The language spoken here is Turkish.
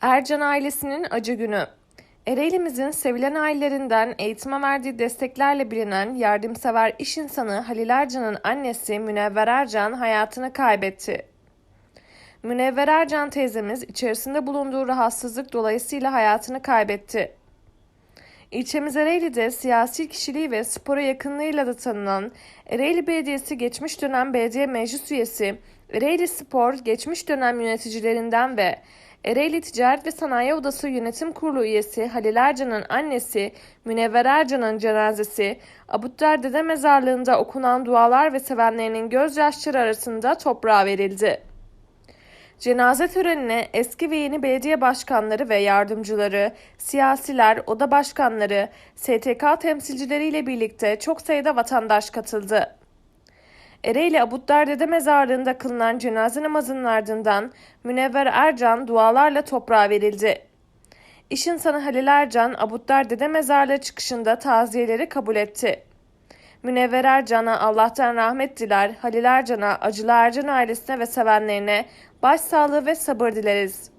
Ercan ailesinin acı günü. Ereğli'mizin sevilen ailelerinden eğitime verdiği desteklerle bilinen yardımsever iş insanı Halil Ercan'ın annesi Münevver Ercan hayatını kaybetti. Münevver Ercan teyzemiz içerisinde bulunduğu rahatsızlık dolayısıyla hayatını kaybetti. İlçemiz Ereğli'de siyasi kişiliği ve spora yakınlığıyla da tanınan Ereğli Belediyesi geçmiş dönem belediye meclis üyesi, Ereğli Spor geçmiş dönem yöneticilerinden ve Ereğli Ticaret ve Sanayi Odası Yönetim Kurulu üyesi Halil Ercan'ın annesi Münevver Ercan'ın cenazesi Abutlar Dede Mezarlığı'nda okunan dualar ve sevenlerinin gözyaşları arasında toprağa verildi. Cenaze törenine eski ve yeni belediye başkanları ve yardımcıları, siyasiler, oda başkanları, STK temsilcileriyle birlikte çok sayıda vatandaş katıldı. Ereğli Abutlar Dede Mezarlığı'nda kılınan cenaze namazının ardından Münevver Ercan dualarla toprağa verildi. İş insanı Halil Ercan, Abutlar Dede Mezarlığı çıkışında taziyeleri kabul etti. Münevver Ercan'a Allah'tan rahmet diler, Halil Ercan'a, Acılı Ercan ailesine ve sevenlerine başsağlığı ve sabır dileriz.